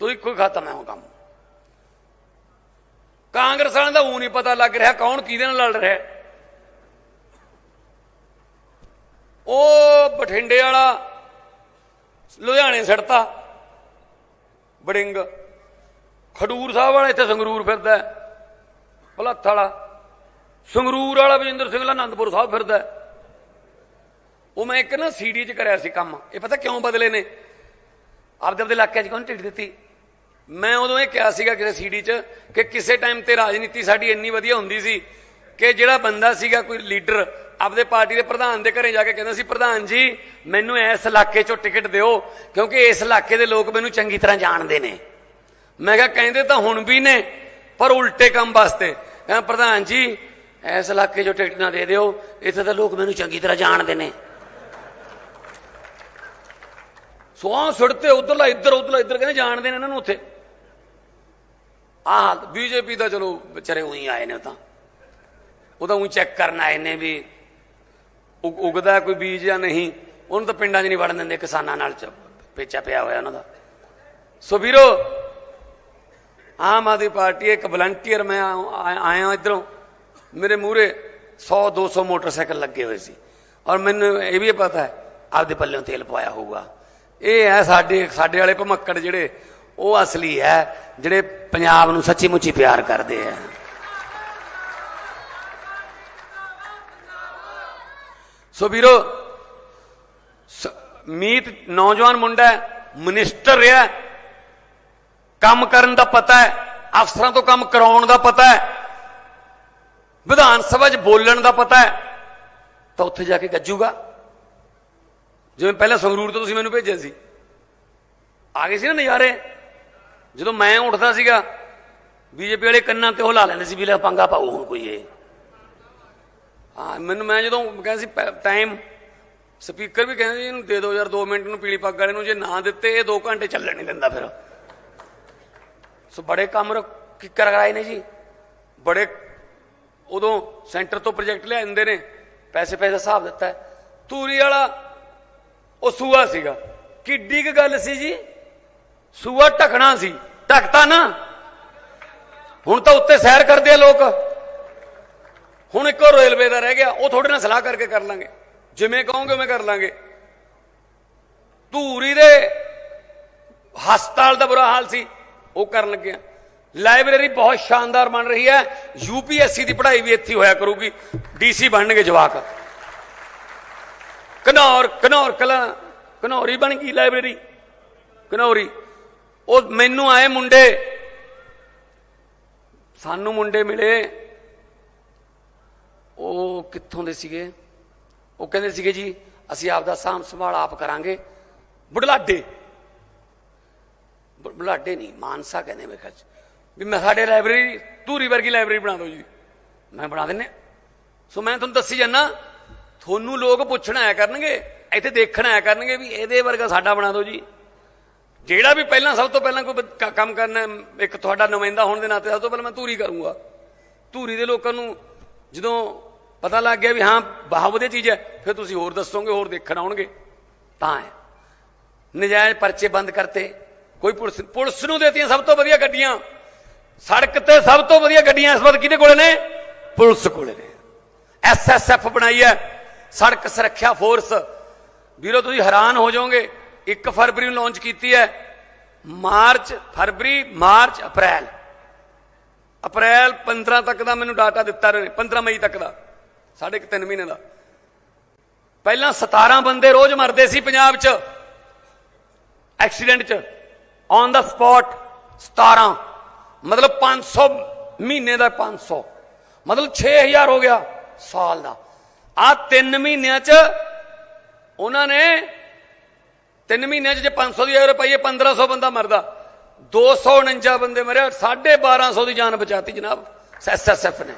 ਤੁਸੀਂ ਕੋਈ ਖਤਮ ਹੈ ਉਹ ਕੰਮ। ਕਾਂਗਰਸ ਵਾਲਿਆਂ ਦਾ ਉਹ ਨਹੀਂ ਪਤਾ ਲੱਗ ਰਿਹਾ ਕੌਣ ਕਿਹਦੇ ਨਾਲ ਲੜ ਰਿਹਾ। ਉਹ ਬਠਿੰਡੇ ਵਾਲਾ ਲੁਧਿਆਣੇ ਸੜਤਾ ਬੜਿੰਗ ਖਡੂਰ ਸਾਹਿਬ ਵਾਲਾ ਇੱਥੇ ਸੰਗਰੂਰ ਫਿਰਦਾ ਭਲੱਥ ਵਾਲਾ, ਸੰਗਰੂਰ ਵਾਲਾ ਵਿਜੇਂਦਰ ਸਿੰਘ ਆਨੰਦਪੁਰ ਸਾਹਿਬ ਫਿਰਦਾ ਉਹ ਮੈਂ ਇੱਕ ਨਾ ਸੀਡੀ 'ਚ ਕਰਿਆ ਸੀ ਕੰਮ। ਇਹ ਪਤਾ ਕਿਉਂ ਬਦਲੇ ਨੇ? ਆਪਦੇ ਆਪਦੇ ਇਲਾਕੇ 'ਚ ਕੌਣ ਢਿੱਡ ਦਿੱਤੀ? ਮੈਂ ਉਦੋਂ ਇਹ ਕਿਹਾ ਸੀਗਾ ਕਿਸੇ ਸੀਡੀ 'ਚ ਕਿ ਕਿਸੇ ਟਾਈਮ ਤੇ ਰਾਜਨੀਤੀ ਸਾਡੀ ਇੰਨੀ ਵਧੀਆ ਹੁੰਦੀ ਸੀ ਕਿ ਜਿਹੜਾ ਬੰਦਾ ਸੀਗਾ ਕੋਈ ਲੀਡਰ, ਆਪਦੇ ਪਾਰਟੀ ਦੇ ਪ੍ਰਧਾਨ ਦੇ ਘਰੇ ਜਾ ਕੇ ਕਹਿੰਦਾ ਸੀ, ਪ੍ਰਧਾਨ ਜੀ, ਮੈਨੂੰ ਇਸ ਇਲਾਕੇ 'ਚੋਂ ਟਿਕਟ ਦਿਓ, ਕਿਉਂਕਿ ਇਸ ਇਲਾਕੇ ਦੇ ਲੋਕ ਮੈਨੂੰ ਚੰਗੀ ਤਰ੍ਹਾਂ ਜਾਣਦੇ ਨੇ। ਮੈਂ ਕਿਹਾ, ਕਹਿੰਦੇ ਤਾਂ ਹੁਣ ਵੀ ਨੇ, ਪਰ ਉਲਟੇ ਕੰਮ ਵਾਸਤੇ। ਕਹਿੰਦਾ ਪ੍ਰਧਾਨ ਜੀ, ਇਸ ਇਲਾਕੇ 'ਚੋਂ ਟਿਕਟ ਨਾ ਦੇ ਦਿਓ, ਇੱਥੇ ਤਾਂ ਲੋਕ ਮੈਨੂੰ ਚੰਗੀ ਤਰ੍ਹਾਂ ਜਾਣਦੇ ਨੇ। ਸੋਹਾਂ ਸੁੱਟਤੇ ਉਧਰਲਾ, ਇੱਧਰ ਉਧਰਲਾ, ਇੱਧਰ, ਕਹਿੰਦੇ ਜਾਣਦੇ ਨੇ ਇਹਨਾਂ ਨੂੰ ਉੱਥੇ। ਆਹ ਬੀਜੇਪੀ ਦਾ ਚਲੋ ਵਿਚਾਰੇ ਉਹੀ ਆਏ ਨੇ ਤਾਂ। ਉਹ ਤਾਂ ਉਹੀ ਚੈੱਕ ਕਰਨ ਆਏ ਨੇ ਵੀ ਉਗ- ਉਗਦਾ ਕੋਈ ਬੀਜ ਜਾਂ ਨਹੀਂ। ਉਹਨੂੰ ਤਾਂ ਪਿੰਡਾਂ 'ਚ ਨਹੀਂ ਵੜਨ ਦਿੰਦੇ, ਕਿਸਾਨਾਂ ਨਾਲ ਪੇਚਾ ਪਿਆ ਹੋਇਆ ਉਹਨਾਂ ਦਾ। ਸੋ ਵੀਰੋ, ਆਮ ਆਦਮੀ ਪਾਰਟੀ ਇੱਕ ਵਲੰਟੀਅਰ ਮੈਂ ਆਇਆ ਇਧਰੋਂ। ਮੇਰੇ ਮੂਹਰੇ 100 200 ਮੋਟਰਸਾਈਕਲ ਲੱਗੇ ਹੋਏ ਸੀ। ਔਰ ਮੈਨੂੰ ਇਹ ਵੀ ਪਤਾ ਹੈ, ਆਪਦੇ ਪੱਲਿਓਂ ਤੇਲ ਪਵਾਇਆ ਹੋਊਗਾ। ਇਹ ਹੈ ਸਾਡੇ ਸਾਡੇ ਵਾਲੇ ਭਮੱਕੜ ਜਿਹੜੇ, ਉਹ ਅਸਲੀ ਹੈ, ਜਿਹੜੇ ਪੰਜਾਬ ਨੂੰ ਸੱਚੀ ਮੁੱਚੀ ਪਿਆਰ ਕਰਦੇ ਆ। ਸੋ ਵੀਰੋ, ਸ- ਮੀਤ ਨੌਜਵਾਨ ਮੁੰਡਾ ਹੈ, ਮਿਨਿਸਟਰ ਰਿਹਾ ਕੰਮ ਕਰਨ ਦਾ ਪਤਾ ਹੈ, ਅਫਸਰਾਂ ਤੋਂ ਕੰਮ ਕਰਾਉਣ ਦਾ ਪਤਾ ਹੈ, ਵਿਧਾਨ ਸਭਾ 'ਚ ਬੋਲਣ ਦਾ ਪਤਾ ਹੈ, ਤਾਂ ਉੱਥੇ ਜਾ ਕੇ ਗੱਜੂਗਾ। ਜਿਵੇਂ ਪਹਿਲਾਂ ਸੰਗਰੂਰ ਤੋਂ ਤੁਸੀਂ ਮੈਨੂੰ ਭੇਜਿਆ ਸੀ। ਆ ਗਏ ਸੀ ਨਾ ਨਜ਼ਾਰੇ? ਜਦੋਂ ਮੈਂ ਉੱਠਦਾ ਸੀਗਾ, ਬੀਜੇਪੀ ਵਾਲੇ ਕੰਨਾਂ ਤੇ ਉਹ ਲਾ ਲੈਂਦੇ ਸੀ ਵੀ ਲੈ ਪੰਗਾ ਪਾਉ ਹੁਣ ਕੋਈ ਇਹ। ਹਾਂ, ਮੈਨੂੰ ਮੈਂ ਜਦੋਂ ਕਹਿੰਦਾ ਸੀ ਟਾਈਮ ਸਪੀਕਰ ਵੀ ਕਹਿੰਦੇ ਇਹਨੂੰ ਦੇ ਦਿਓ ਯਾਰ 2 ਮਿੰਟ ਨੂੰ ਪੀਲੀ ਪੱਗ ਵਾਲੇ ਨੂੰ, ਜੇ ਨਾ ਦਿੱਤੇ, ਇਹ 2 ਘੰਟੇ ਚੱਲਣ ਨਹੀਂ ਦਿੰਦਾ ਫਿਰ। ਸੋ ਬੜੇ ਕੰਮ ਰ- ਕੀ ਕਰਾਏ ਨੇ ਜੀ। ਬੜੇ ਉਦੋਂ ਸੈਂਟਰ ਤੋਂ ਪ੍ਰੋਜੈਕਟ ਲਿਆਂਦੇ ਨੇ, ਪੈਸੇ ਪੈਸੇ ਦਾ ਹਿਸਾਬ ਦਿੱਤਾ ਹੈ। ਤੂਰੀ ਵਾਲਾ ਉਹ ਸੂਆ ਸੀਗਾ। ਕਿੱਡੀ ਕੁ ਗੱਲ ਸੀ ਜੀ? ਸੂਆ ਢਕਣਾ ਸੀ। ਢਕਤਾ ਨਾ। ਹੁਣ ਤਾਂ ਉੱਤੇ ਸੈਰ ਕਰਦੇ ਆ ਲੋਕ। ਹੁਣ ਇੱਕੋ ਰੇਲਵੇ ਦਾ ਰਹਿ ਗਿਆ। ਉਹ ਤੁਹਾਡੇ ਨਾਲ ਸਲਾਹ ਕਰਕੇ ਕਰ ਲਾਂਗੇ। ਜਿਵੇਂ ਕਹੋਗੇ ਉਵੇਂ ਕਰ ਲਾਂਗੇ। ਧੂਰੀ ਦੇ ਹਸਪਤਾਲ ਦਾ ਬੁਰਾ ਹਾਲ ਸੀ। ਉਹ ਕਰਨ ਲੱਗਿਆ ਲਾਇਬ੍ਰੇਰੀ ਬਹੁਤ ਸ਼ਾਨਦਾਰ ਬਣ ਰਹੀ ਹੈ। ਯੂਪੀਐਸਸੀ ਦੀ ਪੜ੍ਹਾਈ ਵੀ ਇੱਥੇ ਹੋਇਆ ਕਰੂਗੀ। ਡੀਸੀ ਬਣਨਗੇ ਜਵਾਕ। ਕਨੌਰ ਕਨੌਰ ਕਲਾ, ਕਨੌਰੀ ਬਣ ਗਈ ਲਾਇਬ੍ਰੇਰੀ। ਕਨੌਰੀ। ਉਹ ਮੈਨੂੰ ਆਏ ਮੁੰਡੇ। ਸਾਨੂੰ ਮੁੰਡੇ ਮਿਲੇ। ਉਹ ਕਿੱਥੋਂ ਦੇ ਸੀਗੇ? ਉਹ ਕਹਿੰਦੇ ਸੀਗੇ ਜੀ, ਅਸੀਂ ਆਪ ਦਾ ਸਾਂਭ ਸੰਭਾਲ ਆਪ ਕਰਾਂਗੇ। ਬੁਢਲਾਡੇ। ਬੁ- ਬੁਢਲਾਡੇ ਨਹੀਂ, ਮਾਨਸਾ ਕਹਿੰਦੇ ਮੇਰੇ ਖਿਆਲ ਚ। ਵੀ ਮੈਂ ਸਾਡੇ ਲਾਇਬ੍ਰੇਰੀ, ਧੂਰੀ ਵਰਗੀ ਲਾਇਬ੍ਰੇਰੀ ਬਣਾ ਦਿਓ ਜੀ। ਮੈਂ ਬਣਾ ਦਿੰਨੇ। ਸੋ ਮੈਂ ਤੁਹਾਨੂੰ ਦੱਸੀ ਜਾਂਦਾ ਤੁਹਾਨੂੰ ਲੋਕ ਪੁੱਛਣਾ ਆਇਆ ਕਰਨਗੇ, ਇੱਥੇ ਦੇਖਣ ਆਇਆ ਕਰਨਗੇ ਵੀ ਇਹਦੇ ਵਰਗਾ ਸਾਡਾ ਬਣਾ ਦਿਓ ਜੀ। ਜਿਹੜਾ ਵੀ ਪਹਿਲਾਂ ਸਭ ਤੋਂ ਪਹਿਲਾਂ ਕੋਈ ਕੰਮ ਕਰਨਾ ਇੱਕ ਤੁਹਾਡਾ ਨੁਮਾਇੰਦਾ ਹੋਣ ਦੇ ਨਾਤੇ ਸਭ ਤੋਂ ਪਹਿਲਾਂ ਮੈਂ ਧੂਰੀ ਕਰੂੰਗਾ। ਧੂਰੀ ਦੇ ਲੋਕਾਂ ਨੂੰ ਜਦੋਂ ਪਤਾ ਲੱਗ ਗਿਆ ਵੀ ਹਾਂ ਬਾਹ ਵਧੀਆ ਚੀਜ਼ ਹੈ, ਫਿਰ ਤੁਸੀਂ ਹੋਰ ਦੱਸੋਗੇ, ਹੋਰ ਦੇਖਣ ਆਉਣਗੇ। ਤਾਂ ਹੈ। ਨਜਾਇਜ਼ ਪਰਚੇ ਬੰਦ ਕਰਤੇ। ਕੋਈ ਪੁਲਿਸ ਪੁਲਿਸ ਨੂੰ ਦੇਤੀਆਂ ਸਭ ਤੋਂ ਵਧੀਆ ਗੱਡੀਆਂ। ਸੜਕ ਤੇ ਸਭ ਤੋਂ ਵਧੀਆ ਗੱਡੀਆਂ ਇਸ ਵਕਤ ਕਿਹਦੇ ਕੋਲੇ ਨੇ? ਪੁਲਿਸ ਕੋਲੇ ਨੇ। ਐਸਐਸਐਫ ਬਣਾਈ ਹੈ। ਸੜਕ ਸੁਰੱਖਿਆ ਫੋਰਸ। ਵੀਰੋ, ਤੁਸੀਂ ਹੈਰਾਨ ਹੋ ਜਾਓਗੇ 1 ਫਰਵਰੀ ਨੂੰ ਲਾਂਚ ਕੀਤੀ ਹੈ। ਮਾਰਚ, ਫਰਵਰੀ, ਮਾਰਚ, ਅਪ੍ਰੈਲ। ਅਪ੍ਰੈਲ 15 ਤੱਕ ਦਾ ਮੈਨੂੰ ਡਾਟਾ ਦਿੱਤਾ ਰਹੇ 15 ਮਈ ਤੱਕ ਦਾ, ਸਾਢੇ ਕੁ ਤਿੰਨ ਮਹੀਨੇ ਦਾ। ਪਹਿਲਾਂ 17 ਬੰਦੇ ਰੋਜ਼ ਮਰਦੇ ਸੀ ਪੰਜਾਬ 'ਚ। ਐਕਸੀਡੈਂਟ 'ਚ ਔਨ ਦਾ ਸਪੌਟ 17 ਮਤਲਬ 500 ਮਹੀਨੇ ਦਾ 500 ਮਤਲਬ 6000 ਹੋ ਗਿਆ ਸਾਲ ਦਾ। ਆ 3 ਮਹੀਨਿਆਂ 'ਚ ਉਹਨਾਂ ਨੇ 3 ਮਹੀਨਿਆਂ 'ਚ ਜੇ 500 ਦੀ ਰੁਪਈਏ 1500 ਬੰਦਾ ਮਰਦਾ। 249 ਬੰਦੇ ਮਰਿਆ 1250 ਦੀ ਜਾਨ ਬਚਾਤੀ ਜਨਾਬ। ਐਸਐਸਐਫ ਨੇ।